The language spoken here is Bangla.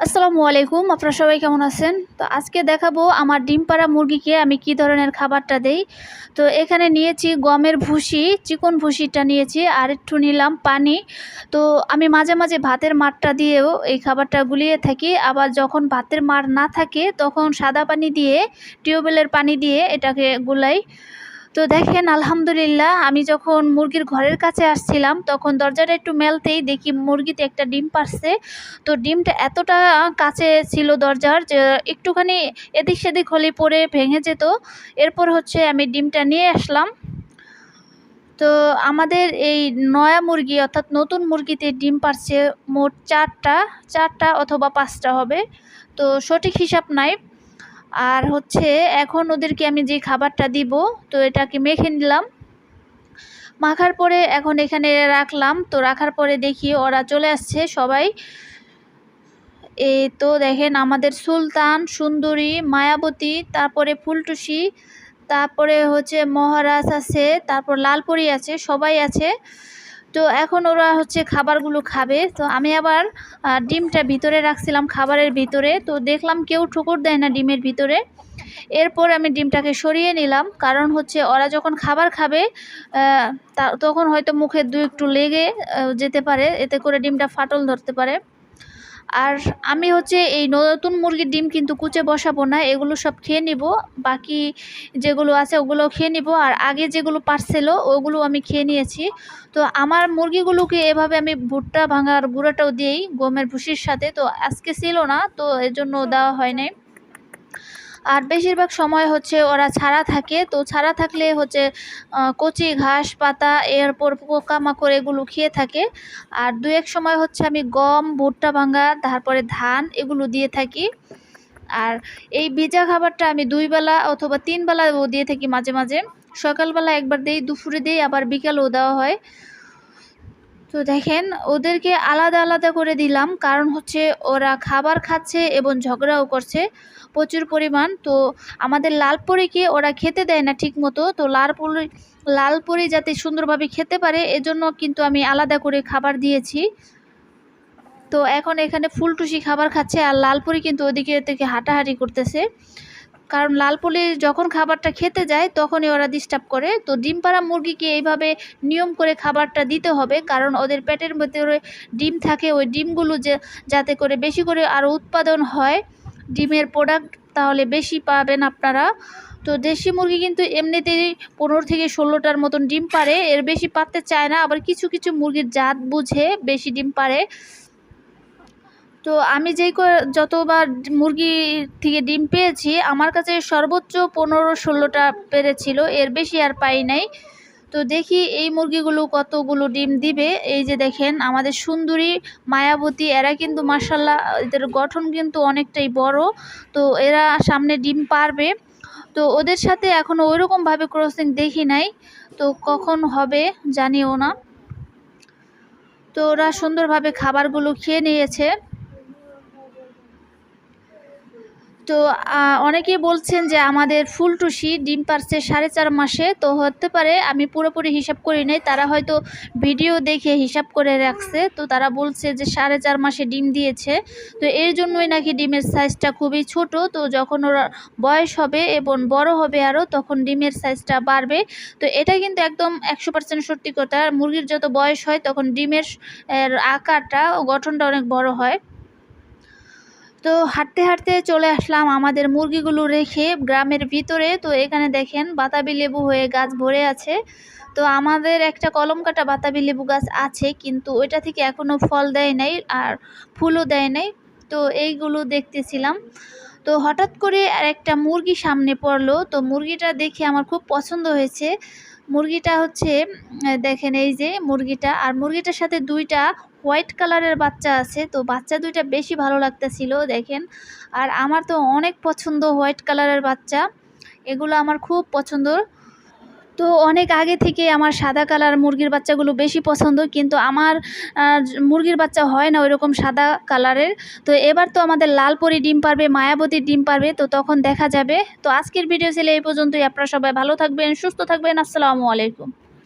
আসসালামু আলাইকুম, আপনারা সবাই কেমন আছেন? তো আজকে দেখাবো আমার ডিম পাড়া মুরগিকে আমি কি ধরনের খাবারটা দেই। তো এখানে নিয়েছি গমের ভুসি, চিকন ভুসিটা নিয়েছি, আর একটু নিলাম পানি। তো আমি মাঝে মাঝে ভাতের মারটা দিয়েও এই খাবারটা গুলিয়ে থাকি। আবার যখন ভাতের মার না থাকে, তখন সাদা পানি দিয়ে, টিউবওয়েলের পানি দিয়ে এটাকে গুলাই। তো দেখেন, আলহামদুলিল্লাহ, আমি যখন মুরগির ঘরের কাছে আসছিলাম, তখন দরজাটা একটু মেলতেই দেখি মুরগিতে একটা ডিম পারছে তো ডিমটা এতটা কাছে ছিল দরজার যে, একটুখানি এদিক সেদিক হলে পরে ভেঙে যেত। এরপর হচ্ছে আমি ডিমটা নিয়ে আসলাম। তো আমাদের এই নয়া মুরগি, অর্থাৎ নতুন মুরগিতে ডিম পারছে মোট চারটা চারটা অথবা পাঁচটা হবে। তো সঠিক হিসাব নাই। আর হচ্ছে এখন ওদেরকে আমি যে খাবারটা দিব, তো এটাকে মেখে নিলাম। মাখার পরে এখন এখানে রাখলাম, তো রাখার পরে দেখি ওরা চলে আসছে সবাই। এই তো দেখেন আমাদের সুলতান, সুন্দরী, মায়াবতী, তারপরে ফুলটুসি, তারপরে হচ্ছে মহারাজ আছে, তারপর লালপুরি আছে, সবাই আছে। তো এখন ওরা হচ্ছে খাবারগুলো খাবে। তো আমি আবার ডিমটা ভিতরে রাখছিলাম খাবারের ভিতরে। তো দেখলাম কেউ ঠুকুর দেয় না ডিমের ভিতরে। এরপর আমি ডিমটাকে সরিয়ে নিলাম। কারণ হচ্ছে ওরা যখন খাবার খাবে তখন হয়তো মুখে দু একটু লেগে যেতে পারে। এতে করে ডিমটা ফাটল ধরতে পারে। আর আমি হচ্ছে এই নতুন মুরগির ডিম কিন্তু কুচে বসাবো না, এগুলো সব খেয়ে নিব। বাকি যেগুলো আছে ওগুলো খেয়ে নিব। আর আগে যেগুলো পারছিল, ওগুলো আমি খেয়ে নিয়েছি। তো আমার মুরগিগুলোকে এভাবে আমি ভুট্টা ভাঙার গুঁড়াটাও দিই, গমের ভুসির সাথে। তো আজকে ছিল না, তো এর জন্য দেওয়া হয় নাই আর বেশিরভাগ সময় হচ্ছে ওরা ছাড়া থাকে। তো ছাড়া থাকলে হচ্ছে কচি, ঘাস, পাতা, এরপর পোকামাকড় এগুলো খেয়ে থাকে। আর দু এক সময় হচ্ছে আমি গম, ভুট্টা ভাঙা, তারপরে ধান এগুলো দিয়ে থাকি। আর এই ভিজা খাবারটা আমি দুই বেলা অথবা তিন বেলাও দিয়ে থাকি মাঝে মাঝে। সকালবেলা একবার দিই, দুপুরে দিই, আবার বিকালেও দেওয়া হয়। তো দেখেন, ওদেরকে আলাদা আলাদা করে দিলাম। কারণ হচ্ছে ওরা খাবার খাচ্ছে এবং ঝগড়াও করছে প্রচুর পরিমাণ। তো আমাদের লালপুরিকে ওরা খেতে দেয় না ঠিক মতো তো লালপুরি লালপুরি যাতে সুন্দরভাবে খেতে পারে, এজন্য কিন্তু আমি আলাদা করে খাবার দিয়েছি। তো এখন এখানে ফুলটুসি খাবার খাচ্ছে আর লালপুরি কিন্তু ওদিকে থেকে হাঁটাহাঁটি করতেছে। কারণ লাল লালপুলি যখন খাবারটা খেতে যায়, তখনই ওরা ডিস্টার্ব করে। তো ডিম পাড়া মুরগিকে এইভাবে নিয়ম করে খাবারটা দিতে হবে, কারণ ওদের পেটের ভেতরে ডিম থাকে, ওই ডিমগুলো যে, যাতে করে বেশি করে আরও উৎপাদন হয় ডিমের প্রোডাক্ট তাহলে বেশি পাবেন আপনারা। তো দেশি মুরগি কিন্তু এমনিতেই পনেরো থেকে ষোলোটার মতন ডিম পারে এর বেশি পারতে চায় না, আবার কিছু কিছু মুরগির জাত বুঝে বেশি ডিম পারে তো আমি যেই যতবার মুরগি থেকে ডিম পেয়েছি, আমার কাছে সর্বোচ্চ পনেরো ষোলোটা পেরেছিল, এর বেশি আর পাই নাই। তো দেখি এই মুরগিগুলো কতগুলো ডিম দিবে। এই যে দেখেন, আমাদের সুন্দরী, মায়াবতী, এরা কিন্তু মার্শাল্লাহ এদের গঠন কিন্তু অনেকটাই বড়। তো এরা সামনে ডিম পারবে। তো ওদের সাথে এখনও ওইরকমভাবে ক্রসিং দেখি নাই। তো কখন হবে জানিও না। তো ওরা সুন্দরভাবে খাবারগুলো খেয়ে নিয়েছে। তো অনেকেই বলছেন যে আমাদের ফুল টুসি ডিম পারছে সাড়ে চার মাসে, তো হতে পারে আমি পুরোপুরি হিসাব করি নাই। তারা হয়তো ভিডিও দেখে হিসাব করে রাখছে। তো তারা বলছে যে সাড়ে চার মাসে ডিম দিয়েছে। তো এর জন্যই নাকি ডিমের সাইজটা খুবই ছোট। তো যখন ওরা বয়স হবে এবং বড় হবে আরও, তখন ডিমের সাইজটা বাড়বে। তো এটা কিন্তু একদম একশো পার্সেন্ট সত্যি কথা। মুরগির যত বয়স হয়, তখন ডিমের আকারটা, গঠনটা অনেক বড় হয়। তো হাঁটতে হাঁটতে চলে আসলাম আমাদের মুরগিগুলো রেখে গ্রামের ভিতরে। তো এখানে দেখেন বাতাবি লেবু হয়ে গাছ ভরে আছে। তো আমাদের একটা কলম কাটা বাতাবি লেবু গাছ আছে, কিন্তু ওইটা থেকে এখনও ফল দেয় নাই আর ফুলও দেয় নাই। তো এইগুলো দেখতেছিলাম। তো হঠাৎ করে আর একটা মুরগি সামনে পড়ল। তো মুরগিটা দেখে আমার খুব পছন্দ হয়েছে। মুরগিটা হচ্ছে দেখেন এই যে মুরগিটা, আর মুরগিটার সাথে দুইটা হোয়াইট কালারের বাচ্চা আছে, তো বাচ্চা দুইটা বেশি ভালো লাগতেছিল, দেখেন। আর আমার তো অনেক পছন্দ হোয়াইট কালারের বাচ্চা, এগুলো আমার খুব পছন্দ। তো অনেক আগে থেকে আমার সাদা কালার মুরগির বাচ্চাগুলো বেশি পছন্দ, কিন্তু আমার মুরগির বাচ্চা হয় না ওইরকম সাদা কালারের। তো এবার তো আমাদের লাল পরি ডিম পারবে মায়াবতীর ডিম পারবে, তো তখন দেখা যাবে। তো আজকের ভিডিও ছিল এই পর্যন্তই। আপনারা সবাই ভালো থাকবেন, সুস্থ থাকবেন। আসসালামু আলাইকুম।